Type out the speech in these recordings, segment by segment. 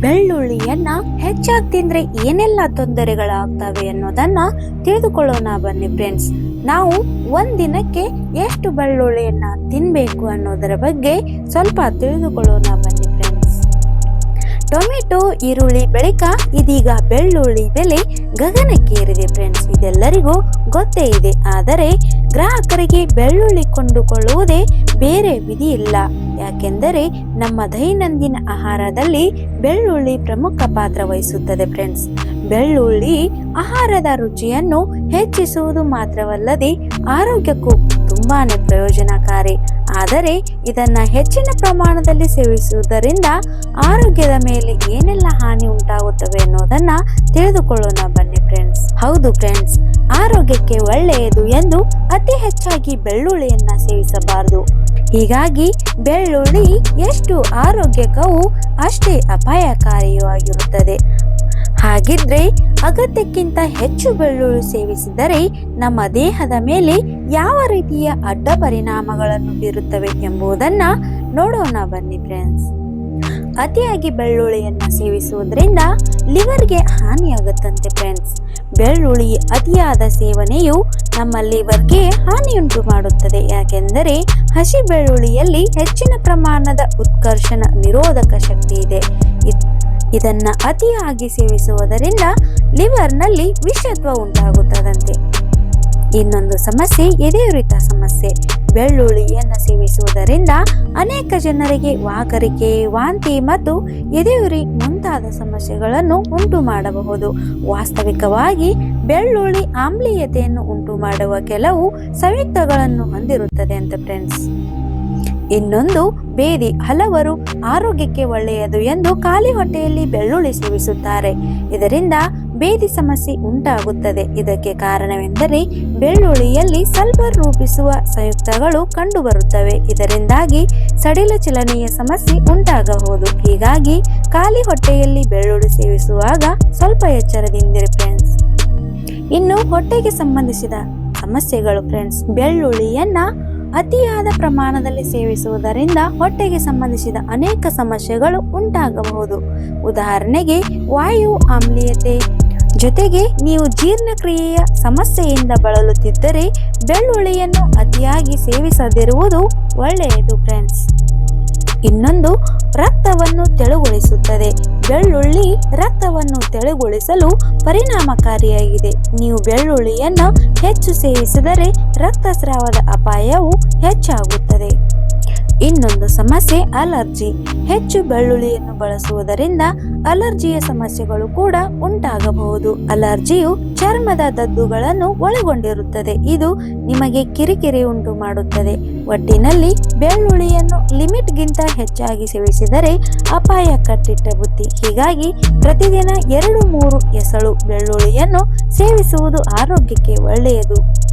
ಬೆಳ್ಳುಳ್ಳಿಯನ್ನ ಹೆಚ್ಚಾಗಿ ತಿಂದ್ರೆ ಏನೆಲ್ಲ ತೊಂದರೆಗಳಾಗ್ತವೆ ಅನ್ನೋದನ್ನ ತಿಳಿದುಕೊಳ್ಳೋಣ ಬನ್ನಿ ಫ್ರೆಂಡ್ಸ್ ನಾವು ಒಂದಿನಕ್ಕೆ ಎಷ್ಟು ಬೆಳ್ಳುಳ್ಳಿಯನ್ನ ತಿನ್ಬೇಕು ಅನ್ನೋದರ ಬಗ್ಗೆ ಸ್ವಲ್ಪ ತಿಳಿದುಕೊಳ್ಳೋಣ ಬನ್ನಿ ಫ್ರೆಂಡ್ಸ್ ಟೊಮೆಟೊ, ಈರುಳ್ಳಿ ಬಳಿಕ ಇದೀಗ ಬೆಳ್ಳುಳ್ಳಿ ಬೆಲೆ ಗಗನಕ್ಕೇರಿದೆ ಫ್ರೆಂಡ್ಸ್ ಇದೆಲ್ಲರಿಗೂ ಗೊತ್ತೇ ಇದೆ. ಆದರೆ ಗ್ರಾಹಕರಿಗೆ ಬೆಳ್ಳುಳ್ಳಿ ಕೊಂಡುಕೊಳ್ಳುವುದೇ ಬೇರೆ ವಿಧಿ ಇಲ್ಲ. ಯಾಕೆಂದರೆ ನಮ್ಮ ದೈನಂದಿನ ಆಹಾರದಲ್ಲಿ ಬೆಳ್ಳುಳ್ಳಿ ಪ್ರಮುಖ ಪಾತ್ರ ವಹಿಸುತ್ತದೆ ಫ್ರೆಂಡ್ಸ್ ಬೆಳ್ಳುಳ್ಳಿ ಆಹಾರದ ರುಚಿಯನ್ನು ಹೆಚ್ಚಿಸುವುದು ಮಾತ್ರವಲ್ಲದೆ ಆರೋಗ್ಯಕ್ಕೂ ತುಂಬಾ ಪ್ರಯೋಜನಕಾರಿ. ಆದರೆ ಇದನ್ನ ಹೆಚ್ಚಿನ ಪ್ರಮಾಣದಲ್ಲಿ ಸೇವಿಸುವುದರಿಂದ ಆರೋಗ್ಯದ ಮೇಲೆ ಏನೆಲ್ಲ ಹಾನಿ ಉಂಟಾಗುತ್ತವೆ ಅನ್ನೋದನ್ನ ತಿಳಿದುಕೊಳ್ಳೋಣ ಬನ್ನಿ ಫ್ರೆಂಡ್ಸ್ ಹೌದು ಫ್ರೆಂಡ್ಸ್ ಆರೋಗ್ಯಕ್ಕೆ ಒಳ್ಳೆಯದು ಎಂದು ಅತಿ ಹೆಚ್ಚಾಗಿ ಬೆಳ್ಳುಳ್ಳಿಯನ್ನ ಸೇವಿಸಬಾರದು. ಹೀಗಾಗಿ ಬೆಳ್ಳುಳ್ಳಿ ಎಷ್ಟು ಆರೋಗ್ಯಕವೂ ಅಷ್ಟೇ ಅಪಾಯಕಾರಿಯೂ ಆಗಿರುತ್ತದೆ ಹಾಗಿದ್ರೆ ಅಗತ್ಯಕ್ಕಿಂತ ಹೆಚ್ಚು ಬೆಳ್ಳುಳ್ಳಿ ಸೇವಿಸಿದರೆ ನಮ್ಮ ದೇಹದ ಮೇಲೆ ಯಾವ ರೀತಿಯ ಅಡ್ಡ ಪರಿಣಾಮಗಳನ್ನು ಬೀರುತ್ತವೆ ಎಂಬುದನ್ನ ನೋಡೋಣ ಬನ್ನಿ ಫ್ರೆಂಡ್ಸ್ ಅತಿಯಾಗಿ ಬೆಳ್ಳುಳ್ಳಿಯನ್ನು ಸೇವಿಸುವುದರಿಂದ ಲಿವರ್ಗೆ ಹಾನಿಯಾಗುತ್ತಂತೆ ಫ್ರೆಂಡ್ಸ್ ಬೆಳ್ಳುಳ್ಳಿ ಅತಿಯಾದ ಸೇವನೆಯು ನಮ್ಮ ಲಿವರ್ಗೆ ಹಾನಿಯುಂಟು ಮಾಡುತ್ತದೆ. ಯಾಕೆಂದರೆ ಹಸಿ ಬೆಳ್ಳುಳ್ಳಿಯಲ್ಲಿ ಹೆಚ್ಚಿನ ಪ್ರಮಾಣದ ಉತ್ಕರ್ಷಣ ನಿರೋಧಕ ಶಕ್ತಿ ಇದೆ, ಇದನ್ನು ಅತಿಯಾಗಿ ಸೇವಿಸುವುದರಿಂದ ಲಿವರ್ನಲ್ಲಿ ವಿಷತ್ವ ಉಂಟಾಗುತ್ತದಂತೆ. ಇನ್ನೊಂದು ಸಮಸ್ಯೆ ಎದೆಯುರಿತ ಸಮಸ್ಯೆ. ಬೆಳ್ಳುಳ್ಳಿಯನ್ನು ಸೇವಿಸುವುದರಿಂದ ಅನೇಕ ಜನರಿಗೆ ವಾಕರಿಕೆ, ವಾಂತಿ ಮತ್ತು ಎದೆಯುರಿ ಮುಂತಾದ ಸಮಸ್ಯೆಗಳನ್ನು ಉಂಟು ಮಾಡಬಹುದು. ವಾಸ್ತವಿಕವಾಗಿ ಬೆಳ್ಳುಳ್ಳಿ ಆಮ್ಲೀಯತೆಯನ್ನು ಉಂಟು ಮಾಡುವ ಕೆಲವು ಸಂಯುಕ್ತಗಳನ್ನು ಹೊಂದಿರುತ್ತದೆ ಅಂತ ಫ್ರೆಂಡ್ಸ್ ಇನ್ನೊಂದು, ಬೇದಿ ಹಲವರು ಆರೋಗ್ಯಕ್ಕೆ ಒಳ್ಳೆಯದು ಎಂದು ಖಾಲಿ ಹೊಟ್ಟೆಯಲ್ಲಿ ಬೆಳ್ಳುಳ್ಳಿ ಸೇವಿಸುತ್ತಾರೆ. ಇದರಿಂದ ಬೇದಿ ಸಮಸ್ಯೆ ಉಂಟಾಗುತ್ತದೆ. ಇದಕ್ಕೆ ಕಾರಣವೆಂದರೆ ಬೆಳ್ಳುಳ್ಳಿಯಲ್ಲಿ ಸಲ್ಫರ್ ರೂಪಿಸುವ ಸಂಯುಕ್ತಗಳು ಕಂಡುಬರುತ್ತವೆ. ಇದರಿಂದಾಗಿ ಸಡಿಲ ಚಲನೆಯ ಸಮಸ್ಯೆ ಉಂಟಾಗಬಹುದು. ಹೀಗಾಗಿ ಖಾಲಿ ಹೊಟ್ಟೆಯಲ್ಲಿ ಬೆಳ್ಳುಳ್ಳಿ ಸೇವಿಸುವಾಗ ಸ್ವಲ್ಪ ಎಚ್ಚರದಿಂದಿರಿ ಫ್ರೆಂಡ್ಸ್. ಇನ್ನು ಹೊಟ್ಟೆಗೆ ಸಂಬಂಧಿಸಿದ ಸಮಸ್ಯೆಗಳು ಫ್ರೆಂಡ್ಸ್. ಬೆಳ್ಳುಳ್ಳಿಯನ್ನ ಅತಿಯಾದ ಪ್ರಮಾಣದಲ್ಲಿ ಸೇವಿಸುವುದರಿಂದ ಹೊಟ್ಟೆಗೆ ಸಂಬಂಧಿಸಿದ ಅನೇಕ ಸಮಸ್ಯೆಗಳು ಉಂಟಾಗಬಹುದು. ಉದಾಹರಣೆಗೆ ವಾಯು ಆಮ್ಲೀಯತೆ ಜೊತೆಗೆ ನೀವು ಜೀರ್ಣಕ್ರಿಯೆಯ ಸಮಸ್ಯೆಯಿಂದ ಬಳಲುತ್ತಿದ್ದರೆ ಬೆಳ್ಳುಳ್ಳಿಯನ್ನು ಅತಿಯಾಗಿ ಸೇವಿಸದಿರುವುದು ಒಳ್ಳೆಯದು ಫ್ರೆಂಡ್ಸ್ ಇನ್ನೊಂದು, ರಕ್ತವನ್ನು ತೆಳುಗೊಳಿಸುತ್ತದೆ. ಬೆಳ್ಳುಳ್ಳಿ ರಕ್ತವನ್ನು ತೆಳುಗೊಳಿಸಲು ಪರಿಣಾಮಕಾರಿಯಾಗಿದೆ. ನೀವು ಬೆಳ್ಳುಳ್ಳಿಯನ್ನು ಹೆಚ್ಚು ಸೇವಿಸಿದರೆ ರಕ್ತಸ್ರಾವದ ಅಪಾಯವು ಹೆಚ್ಚಾಗುತ್ತದೆ. ಇನ್ನೊಂದು ಸಮಸ್ಯೆ ಅಲರ್ಜಿ. ಹೆಚ್ಚು ಬೆಳ್ಳುಳ್ಳಿಯನ್ನು ಬಳಸುವುದರಿಂದ ಅಲರ್ಜಿಯ ಸಮಸ್ಯೆಗಳು ಕೂಡ ಉಂಟಾಗಬಹುದು. ಅಲರ್ಜಿಯು ಚರ್ಮದ ದದ್ದುಗಳನ್ನು ಒಳಗೊಂಡಿರುತ್ತದೆ. ಇದು ನಿಮಗೆ ಕಿರಿಕಿರಿ ಉಂಟು ಮಾಡುತ್ತದೆ. ಒಟ್ಟಿನಲ್ಲಿ ಬೆಳ್ಳುಳ್ಳಿಯನ್ನು ಲಿಮಿಟ್ಗಿಂತ ಹೆಚ್ಚಾಗಿ ಸೇವಿಸಿದರೆ ಅಪಾಯ ಕಟ್ಟಿಟ್ಟ ಬುದ್ಧಿ. ಹೀಗಾಗಿ ಪ್ರತಿದಿನ ಎರಡು ಮೂರು ಎಸಳು ಬೆಳ್ಳುಳ್ಳಿಯನ್ನು ಸೇವಿಸುವುದು ಆರೋಗ್ಯಕ್ಕೆ ಒಳ್ಳೆಯದು.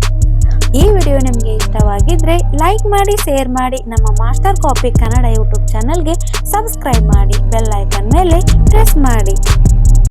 ಈ ವಿಡಿಯೋ ನಿಮಗೆ ಇಷ್ಟವಾಗಿದ್ರೆ ಲೈಕ್ ಮಾಡಿ, ಶೇರ್ ಮಾಡಿ ನಮ್ಮ ಮಾಸ್ಟರ್ ಕಾಪಿ ಕನ್ನಡ ಯೂಟ್ಯೂಬ್ ಚಾನಲ್ಗೆ ಸಬ್ಸ್ಕ್ರೈಬ್ ಮಾಡಿ, ಬೆಲ್ ಐಕನ್ ಮೇಲೆ ಪ್ರೆಸ್ ಮಾಡಿ.